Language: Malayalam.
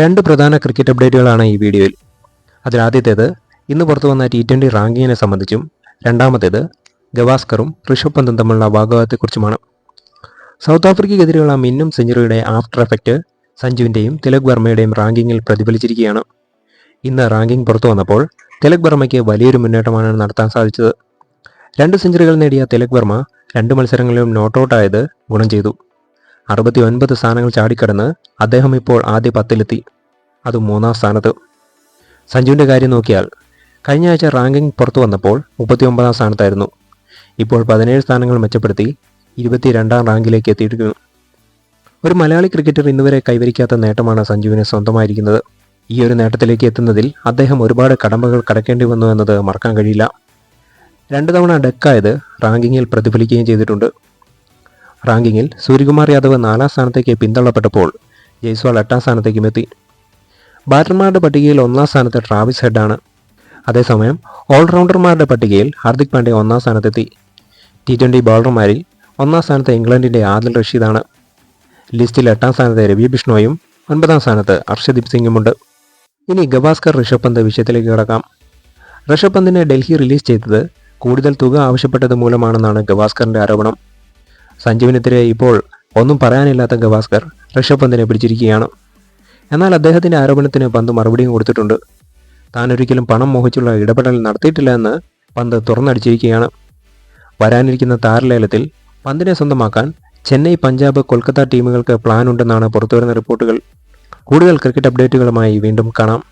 രണ്ട് പ്രധാന ക്രിക്കറ്റ് അപ്ഡേറ്റുകളാണ് ഈ വീഡിയോയിൽ. അതിലാദ്യത്തേത് ഇന്ന് പുറത്തു വന്ന ടി ട്വന്റി റാങ്കിങ്ങിനെ സംബന്ധിച്ചും രണ്ടാമത്തേത് ഗവാസ്കറും ഋഷഭ് പന്തും തമ്മിലുള്ള വാഗ്വാദത്തെക്കുറിച്ചുമാണ്. സൗത്ത് ആഫ്രിക്കയ്ക്കെതിരെയുള്ള മിന്നും സെഞ്ചുറിയുടെ ആഫ്റ്റർ എഫക്റ്റ് സഞ്ജുവിന്റെയും തിലക് വർമ്മയുടെയും റാങ്കിങ്ങിൽ പ്രതിഫലിച്ചിരിക്കുകയാണ്. ഇന്ന് റാങ്കിംഗ് പുറത്തു വന്നപ്പോൾ തിലക് വർമ്മയ്ക്ക് വലിയൊരു മുന്നേറ്റമാണ് നടത്താൻ സാധിച്ചത്. രണ്ട് സെഞ്ചുറികൾ നേടിയ തിലക് വർമ്മ രണ്ട് മത്സരങ്ങളിലും നോട്ട് ഔട്ടായത് ഗുണം ചെയ്തു. അറുപത്തി ഒൻപത് സ്ഥാനങ്ങൾ ചാടിക്കടന്ന് അദ്ദേഹം ഇപ്പോൾ ആദ്യ പത്തിലെത്തി. അത് മൂന്നാം സ്ഥാനത്ത്. സഞ്ജുവിന്റെ കാര്യം നോക്കിയാൽ കഴിഞ്ഞ ആഴ്ച റാങ്കിംഗ് പുറത്തു വന്നപ്പോൾ മുപ്പത്തി ഒമ്പതാം സ്ഥാനത്തായിരുന്നു. ഇപ്പോൾ പതിനേഴ് സ്ഥാനങ്ങൾ മെച്ചപ്പെടുത്തി ഇരുപത്തിരണ്ടാം റാങ്കിലേക്ക് എത്തിയിരിക്കുന്നു. ഒരു മലയാളി ക്രിക്കറ്റർ ഇന്നുവരെ കൈവരിക്കാത്ത നേട്ടമാണ് സഞ്ജുവിന് സ്വന്തമായിരിക്കുന്നത്. ഈ ഒരു നേട്ടത്തിലേക്ക് എത്തുന്നതിൽ അദ്ദേഹം ഒരുപാട് കടമ്പകൾ കടക്കേണ്ടി വന്നു എന്നത് മറക്കാൻ കഴിയില്ല. രണ്ട് തവണ ഡെക്കായത് റാങ്കിങ്ങിൽ പ്രതിഫലിക്കുകയും ചെയ്തിട്ടുണ്ട്. റാങ്കിങ്ങിൽ സൂര്യകുമാർ യാദവ് നാലാം സ്ഥാനത്തേക്ക് പിന്തള്ളപ്പെട്ടപ്പോൾ ജയ്സ്വാൾ എട്ടാം സ്ഥാനത്തേക്കും എത്തി. ബാറ്റർമാരുടെ പട്ടികയിൽ ഒന്നാം സ്ഥാനത്ത് ട്രാവിസ് ഹെഡാണ്. അതേസമയം ഓൾറൗണ്ടർമാരുടെ പട്ടികയിൽ ഹാർദിക് പാണ്ഡ്യ ഒന്നാം സ്ഥാനത്തെത്തി. ടി ട്വന്റി ബൗളർമാരിൽ ഒന്നാം സ്ഥാനത്ത് ഇംഗ്ലണ്ടിന്റെ ആദിൽ റഷീദാണ്. ലിസ്റ്റിൽ എട്ടാം സ്ഥാനത്ത് രവി ബിഷ്ണോയും ഒൻപതാം സ്ഥാനത്ത് അർഷദീപ് സിംഗുമുണ്ട്. ഇനി ഗവാസ്കർ ഋഷഭ് പന്ത് വിഷയത്തിലേക്ക് കിടക്കാം. ഋഷഭ് പന്തിനെ ഡൽഹി റിലീസ് ചെയ്തത് കൂടുതൽ തുക ആവശ്യപ്പെട്ടത് മൂലമാണെന്നാണ് ഗവാസ്കറിന്റെ ആരോപണം. സഞ്ജുവിനെതിരെ ഇപ്പോൾ ഒന്നും പറയാനില്ലാത്ത ഗവാസ്കർ ഋഷഭ് പന്തിനെ പിടിച്ചിരിക്കുകയാണ്. എന്നാൽ അദ്ദേഹത്തിന്റെ ആരോപണത്തിന് പന്ത് മറുപടിയും കൊടുത്തിട്ടുണ്ട്. താൻ ഒരിക്കലും പണം മോഹിച്ചുള്ള ഇടപെടൽ നടത്തിയിട്ടില്ല എന്ന് പന്ത് തുറന്നടിച്ചിരിക്കുകയാണ്. വരാനിരിക്കുന്ന താരലേലത്തിൽ പന്തിനെ സ്വന്തമാക്കാൻ ചെന്നൈ പഞ്ചാബ് കൊൽക്കത്ത ടീമുകൾക്ക് പ്ലാൻ ഉണ്ടെന്നാണ് പുറത്തുവരുന്ന റിപ്പോർട്ടുകൾ. കൂടുതൽ ക്രിക്കറ്റ് അപ്ഡേറ്റുകളുമായി വീണ്ടും കാണാം.